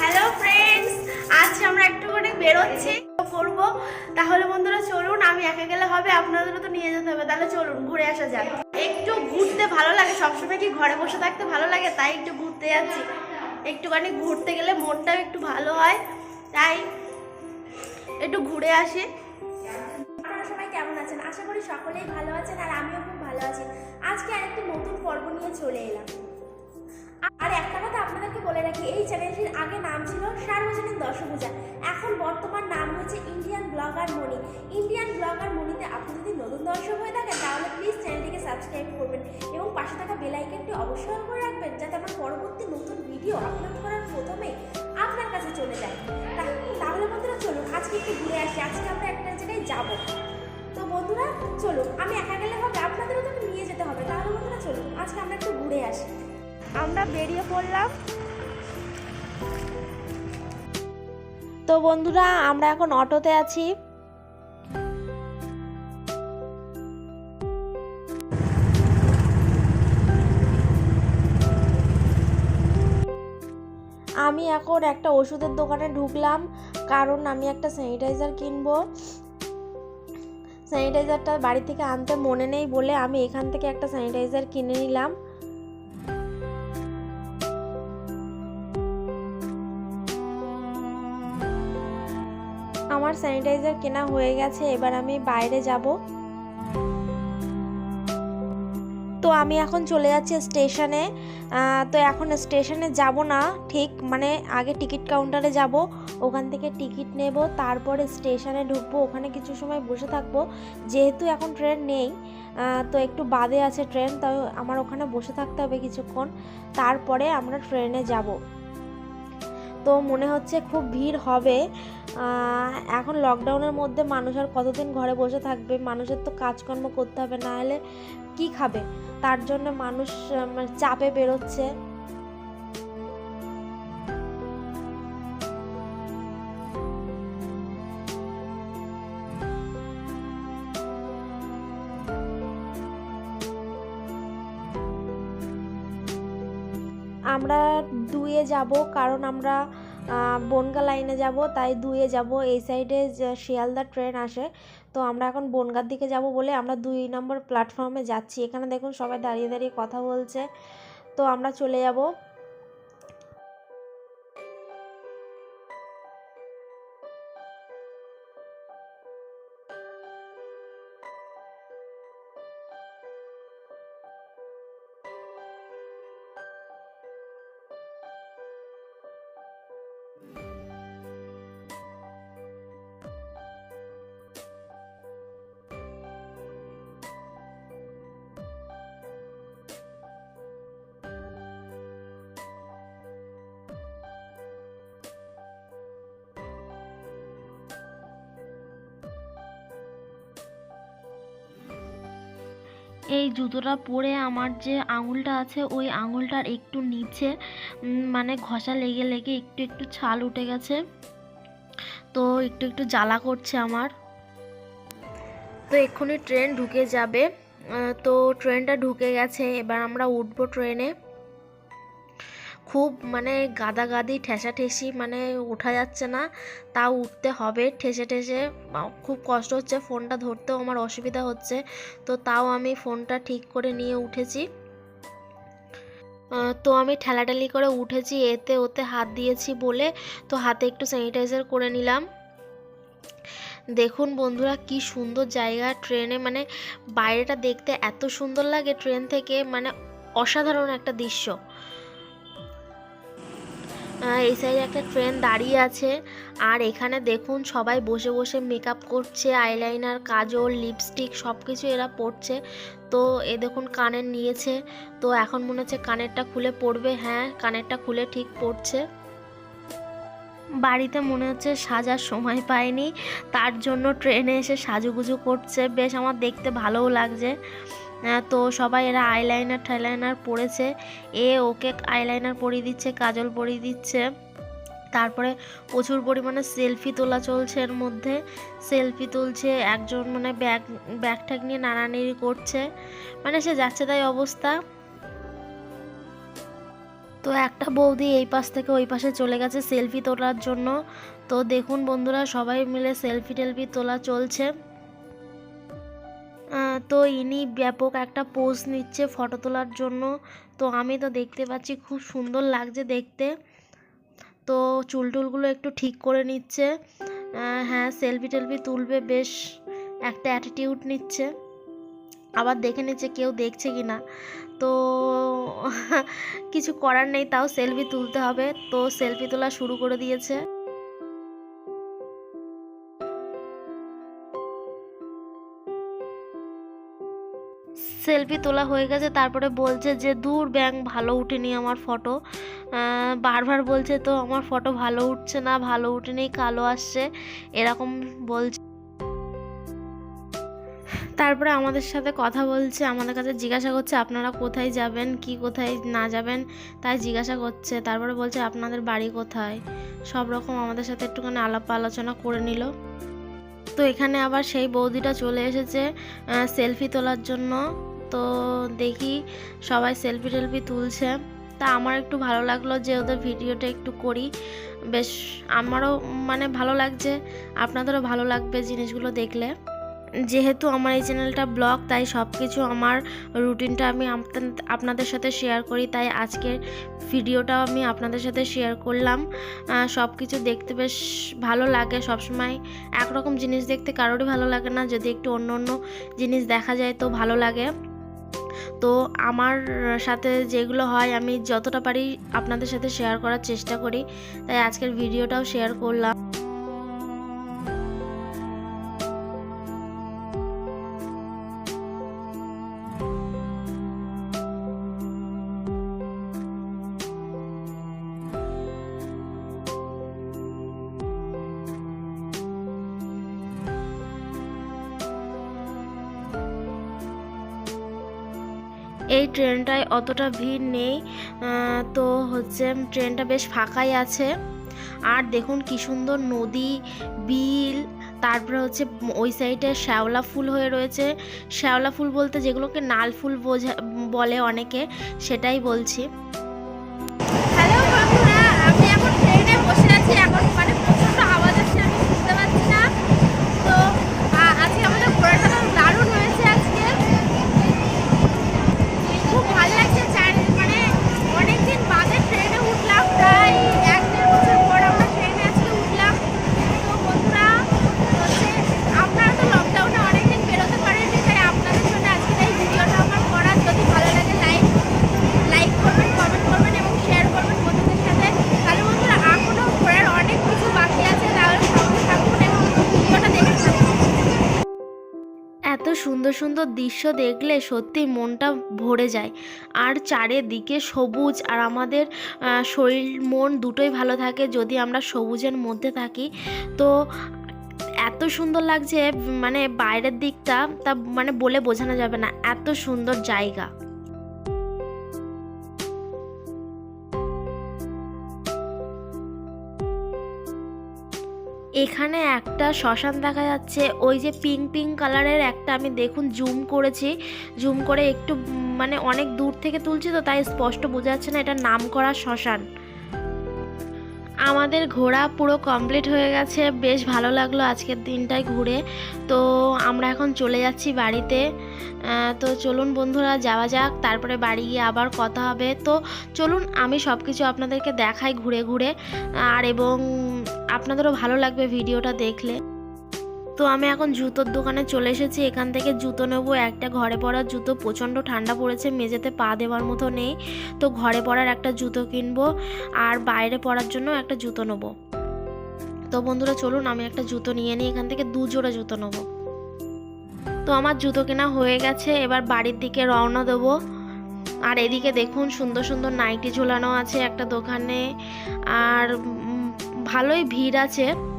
Hello friends আজ আমরা একটু করে বেরোচ্ছি করব তাহলে বন্ধুরা, চলুন, আমি একা গেলে হবে, আপনাদেরও তো নিয়ে যেতে হবে। তাহলে চলুন, ঘুরে আসা যাক। একটু ঘুরতে ভালো লাগে, সবসময় কি ঘরে বসে থাকতে ভালো লাগে? তাই একটু ঘুরতে যাচ্ছি। একটুখানি ঘুরতে গেলে মনটাও একটু ভালো হয়। তাই একটু ঘুরে আসি। আপনারা সবাই কেমন আছেন? আশা করি সকলেই ভালো আছেন, আর আমিও খুব ভালো আছি। আজকে আর আরেকটি নতুন পর্ব নিয়ে চলে এলাম। একটা আপনাদেরকে বলে রাখি, এই চ্যানেলটির আগে নাম ছিল সার্বজনীন দশভূজা এখন বর্তমান নাম হয়েছে Indian blogger money Indian blogger মনিতে আপনি যদি নতুন দর্শক হয়ে থাকেন, তাহলে প্লিজ চ্যানেলটিকে সাবস্ক্রাইব করবেন এবং পাশে থাকা বেল অবশ্যই অন করে রাখবেন, যাতে আমার পরবর্তী নতুন ভিডিও আপলোড করার প্রথমেই আপনার কাছে চলে যায়। তাহলে বন্ধুরা চলুন, আজকে একটু ঘুরে আসি। আজকে আমরা একটা জায়গায় যাব। তো বন্ধুরা, চলুন, আমি একা গেলে হবে আপনাদেরও তো নিয়ে যেতে হবে। তাহলে বন্ধুরা চলুন, আজকে আমরা একটু ঘুরে আসি। আমরা বেরিয়ে পড়লাম তো বন্ধুরা, আমরা এখন অটোতে আছি। আমি এখন একটা ওষুধের দোকানে ঢুকলাম, কারণ আমি একটা স্যানিটাইজার কিনবো। স্যানিটাইজারটা বাড়ি থেকে আনতে মনে নেই বলে আমি এখান থেকে একটা স্যানিটাইজার কিনে নিলাম। আমার স্যানিটাইজার কেনা হয়ে গেছে, এবার আমি বাইরে যাব। তো আমি এখন চলে যাচ্ছি স্টেশনে। তো এখন স্টেশনে যাব না, ঠিক মানে আগে টিকিট কাউন্টারে যাব, ওখান থেকে টিকিট নেব, তারপরে স্টেশনে ঢুকবো, ওখানে কিছু সময় বসে থাকব। যেহেতু এখন ট্রেন নেই তো একটু বাদে আছে ট্রেন তাই আমার ওখানে বসে থাকতে হবে কিছুক্ষণ, তারপরে আমরা ট্রেনে যাব। তো মনে হচ্ছে খুব ভিড় হবে এখন লকডাউনের মধ্যে মানুষ আর কতদিন ঘরে বসে থাকবে? মানুষের তো কাজকর্ম করতে হবে, না হলে কি খাবে? তার জন্য মানুষ মানে চাপে বেরোচ্ছে। আমরা দুয়ে যাব, কারণ আমরা বনগা লাইনে যাব, তাই দুয়ে যাব। এই সাইডে শিয়ালদা ট্রেন আসে, তো আমরা এখন বনগার দিকে যাব বলে আমরা দুই নম্বর প্ল্যাটফর্মে যাচ্ছি। এখানে দেখুন সবাই দাঁড়িয়ে দাঁড়িয়ে কথা বলছে। তো আমরা চলে যাব। এই জুতোটা পরে আমার যে আঙুলটা আছে, ওই আঙুলটার একটু নিচে মানে ঘষা লেগে লেগে একটু একটু ছাল উঠে গেছে। তো একটু একটু জ্বালা করছে আমার। তো এক্ষুনি ট্রেন ঢুকে যাবে। তো ট্রেনটা ঢুকে গেছে, এবার আমরা উঠবো ট্রেনে। খুব মানে গাদাগাদি, ঠেসাঠেসি মানে ওঠা যাচ্ছে না। তাও উঠতে হবে, ঠেসে ঠেসে। খুব কষ্ট হচ্ছে, ফোনটা ধরতেও আমার অসুবিধা হচ্ছে। তো তাও আমি ফোনটা ঠিক করে নিয়ে উঠেছি। তো আমি ঠেলাঠেলি করে উঠেছি, এতে ওতে হাত দিয়েছি বলে। তো হাতে একটু স্যানিটাইজার করে নিলাম। দেখুন বন্ধুরা, কি সুন্দর জায়গা ট্রেনে। মানে বাইরেটা দেখতে এত সুন্দর লাগে ট্রেন থেকে মানে অসাধারণ একটা দৃশ্য। এই সাইডে একটা ট্রেন দাঁড়িয়ে আছে। আর এখানে দেখুন সবাই বসে বসে মেকআপ করছে আইলাইনার কাজল লিপস্টিক সব কিছু এরা পরছে। তো এ দেখুন কানের নিয়েছে। তো এখন মনে হচ্ছে কানেরটা খুলে পড়বে হ্যাঁ কানেরটা খুলে ঠিক পড়ছে বাড়িতে মনে হচ্ছে সাজার সময় পায়নি তার জন্য ট্রেনে এসে সাজুগুজু করছে। বেশ আমার দেখতে ভালোও লাগছে। তো সবাই এরা আইলাইনার টাইলাইনার পরেছে। এ ওকে আইলাইনার পরিয়ে দিচ্ছে, কাজল পরিয়ে দিচ্ছে। তারপরে প্রচুর পরিমাণে সেলফি তোলা চলছে এর মধ্যে। সেলফি তুলছে, একজন মানে ব্যাগ ব্যাগ ট্যাগ নিয়ে নাড়ানাড়ি করছে। মানে সে যাচ্ছে তাই অবস্থা। তো একটা বৌদি এই পাশ থেকে ওই পাশে চলে গেছে সেলফি তোলার জন্য। তো দেখুন বন্ধুরা, সবাই মিলে সেলফি টেলফি তোলা চলছে। তো ইনি ব্যাপক একটা পোজ নিচ্ছে ফটো তোলার জন্য। তো আমি তো দেখতে পাচ্ছি খুব সুন্দর লাগছে দেখতে। তো চুল টুলগুলো একটু ঠিক করে নিচ্ছে। হ্যাঁ সেলফি টেলফি তুলবে বেশ একটা অ্যাটিটিউড নিচ্ছে। আবার দেখে নিচ্ছে কেউ দেখছে কি না তো কিছু করার নেই, তাও সেলফি তুলতে হবে। তো সেলফি তোলা শুরু করে দিয়েছে। সেলফি তোলা হয়ে গেছে, তারপরে বলছে যে, দূর ব্যাং, ভালো উঠেনি আমার ফটো বারবার বলছে, তো আমার ফটো ভালো উঠছে না, ভালো উঠেনি, কালো আসছে। এরকম বলছে। তারপরে আমাদের সাথে কথা বলছে, আমাদের কাছে জিজ্ঞাসা করছে, আপনারা কোথায় যাবেন? কি কোথায় না যাবেন? তাই জিজ্ঞাসা করছে, তারপরে বলছে, আপনাদের বাড়ি কোথায়? সব রকম আমাদের সাথে একটুখানি আলাপ আলোচনা করে নিল। তো এখানে আবার সেই বৌদিটা চলে এসেছে সেলফি তোলার জন্য। তো দেখি সবাই সেলফি টেলফি তুলছে। তা আমার একটু ভালো লাগল যে ওদের ভিডিওটা একটু করি। বেশ আমারও মানে ভালো লাগছে, আপনাদেরও ভালো লাগবে জিনিসগুলো দেখলে। যেহেতু আমার এই চ্যানেলটা ব্লগ তাই সব কিছু আমার রুটিনটা আমি আপনাদের সাথে শেয়ার করি। তাই আজকের ভিডিওটাও আমি আপনাদের সাথে শেয়ার করলাম। সব কিছু দেখতে বেশ ভালো লাগে। সবসময় একরকম জিনিস দেখতে কারোরই ভালো লাগে না। যদি একটু অন্য অন্য জিনিস দেখা যায় তো ভালো লাগে। তো আমার সাথে যেগুলো হয়, আমি যতটা পারি আপনাদের সাথে শেয়ার করার চেষ্টা করি। তাই আজকের ভিডিওটাও শেয়ার করলাম। এই ট্রেনটায় অতটা ভিড় নেই তো হচ্ছে ট্রেনটা বেশ ফাঁকাই আছে। আর দেখুন কি সুন্দর নদী, বিল, তারপরে হচ্ছে ওই সাইডে শ্যাওলা ফুল হয়ে রয়েছে। শ্যাওলা ফুল বলতে যেগুলোকে নাল ফুল বোঝা, বলে অনেকে, সেটাই বলছি। হ্যালো বন্ধুরা আমি এখন ট্রেনে বসে আছি এখন মানে সুন্দর দৃশ্য দেখলে সত্যি মনটা ভরে যায়। আর চারিদিকে সবুজ আর আমাদের শরীর, মন দুটোই ভালো থাকে যদি আমরা সবুজের মধ্যে থাকি। তো এত সুন্দর লাগছে মানে বাইরের দিকটা তা মানে বলে বোঝানো যাবে না, এত সুন্দর জায়গা। এখানে একটা শ্মশান দেখা যাচ্ছে। ওই যে পিঙ্ক পিঙ্ক কালারের একটা আমি দেখুন জুম করেছি। জুম করে একটু মানে অনেক দূর থেকে তুলছি তো, তাই স্পষ্ট বোঝা যাচ্ছে না এটা নাম করা শ্মশান। আমাদের ঘোরা পুরো কমপ্লিট হয়ে গেছে। বেশ ভালো লাগল আজকের দিনটায় ঘুরে। তো আমরা এখন চলে যাচ্ছি বাড়িতে। তো চলুন বন্ধুরা, যাওয়া যাক। তারপরে বাড়ি গিয়ে আবার কথা হবে। তো চলুন, আমি সব কিছু আপনাদেরকে দেখাই ঘুরে ঘুরে। আর এবং আপনাদেরও ভালো লাগবে ভিডিওটা দেখলে। তো আমি এখন জুতোর দোকানে চলে এসেছি। এখান থেকে জুতো নেব। একটা ঘরে পরার জুতো। প্রচণ্ড ঠান্ডা পড়েছে। মেঝেতে পা দেওয়ার মতো নেই। তো ঘরে পরার একটা জুতো কিনবো। আর বাইরে পরার জন্য একটা জুতো নেব। তো বন্ধুরা, চলুন, আমি একটা জুতো নিয়ে নিই। এখান থেকে দু জোড়া জুতো নেব। তো আমার জুতো কেনা হয়ে গেছে। এবার বাড়ির দিকে রওনা দেবো। আর এদিকে দেখুন, সুন্দর সুন্দর নাইটি ঝোলানো আছে একটা দোকানে। আর ভালোই ভিড় আছে।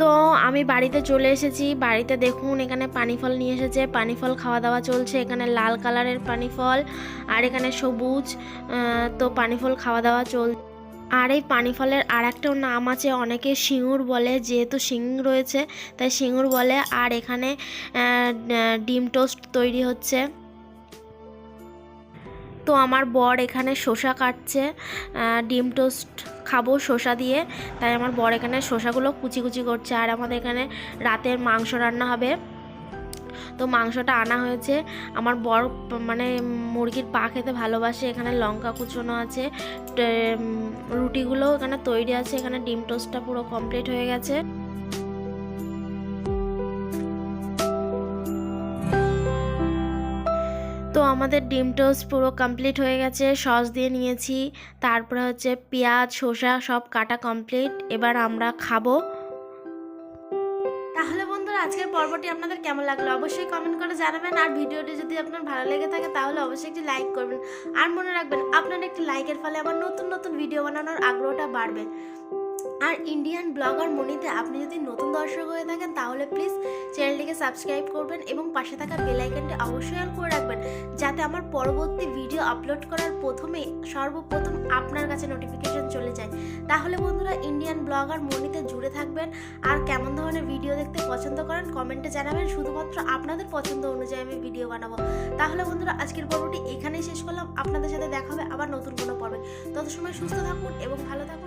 তো আমি বাড়িতে চলে এসেছি। বাড়িতে দেখুন, এখানে পানি ফল নিয়ে এসেছে। পানি ফল খাওয়া দাওয়া চলছে। এখানে লাল কালারের পানি ফল আর এখানে সবুজ তো পানি ফল খাওয়া দাওয়া চল আর এই পানি ফলের আর একটাও নাম আছে, অনেকে সিঙ্গুর বলে, যেহেতু শিং রয়েছে, তাই সিঙ্গুর বলে। আর এখানে ডিম টোস্ট তৈরি হচ্ছে। তো আমার বর এখানে শসা কাটছে ডিম টোস্ট। খাব শসা দিয়ে। তাই আমার বর এখানে শসাগুলো কুচি কুচি করছে। আর আমাদের এখানে রাতের মাংস রান্না হবে। তো মাংসটা আনা হয়েছে। আমার বর মানে মুরগির পা খেতে ভালোবাসে। এখানে লঙ্কা কুচোনো আছে। রুটিগুলো এখানে তৈরি আছে। এখানে ডিম টোস্টটা পুরো কমপ্লিট হয়ে গেছে। আমাদের ডিম টোস্ট পুরো কমপ্লিট হয়ে গেছে, সস দিয়ে নিয়েছি, তারপরে হচ্ছে পেঁয়াজ, শসা সব কাটা কমপ্লিট এবার আমরা খাব। তাহলে বন্ধুরা, আজকের পর্বটি আপনাদের কেমন লাগল অবশ্যই কমেন্ট করে জানাবেন, আর ভিডিওটি যদি আপনার ভালো লেগে থাকে তাহলে অবশ্যই একটি লাইক করবেন। আর মনে রাখবেন, আপনার একটি লাইকের ফলে আমার নতুন নতুন ভিডিও বানানোর আগ্রহটা বাড়বে। আর ইন্ডিয়ান ব্লগার মনিতে আপনি যদি নতুন দর্শক হয়ে থাকেন, তাহলে প্লিজ চ্যানেলটিকে সাবস্ক্রাইব করবেন এবং পাশে থাকা বেল আইকনটি অবশ্যই অন করে রাখবেন, যাতে আমার পরবর্তী ভিডিও আপলোড করার প্রথমে সর্বপ্রথম আপনার কাছে নোটিফিকেশন চলে যায়। তাহলে বন্ধুরা ইন্ডিয়ান ব্লগার মনিতে জুড়ে থাকবেন। আর কেমন ধরনের ভিডিও দেখতে পছন্দ করেন কমেন্টে জানাবেন। শুধুমাত্র আপনাদের পছন্দ অনুযায়ী আমি ভিডিও বানাবো। তাহলে বন্ধুরা, আজকের পর্বটি এখানেই শেষ করলাম। আপনাদের সাথে দেখা হবে আবার নতুন কোনো পর্বে। তত সময় সুস্থ থাকুন এবং ভালো থাকুন।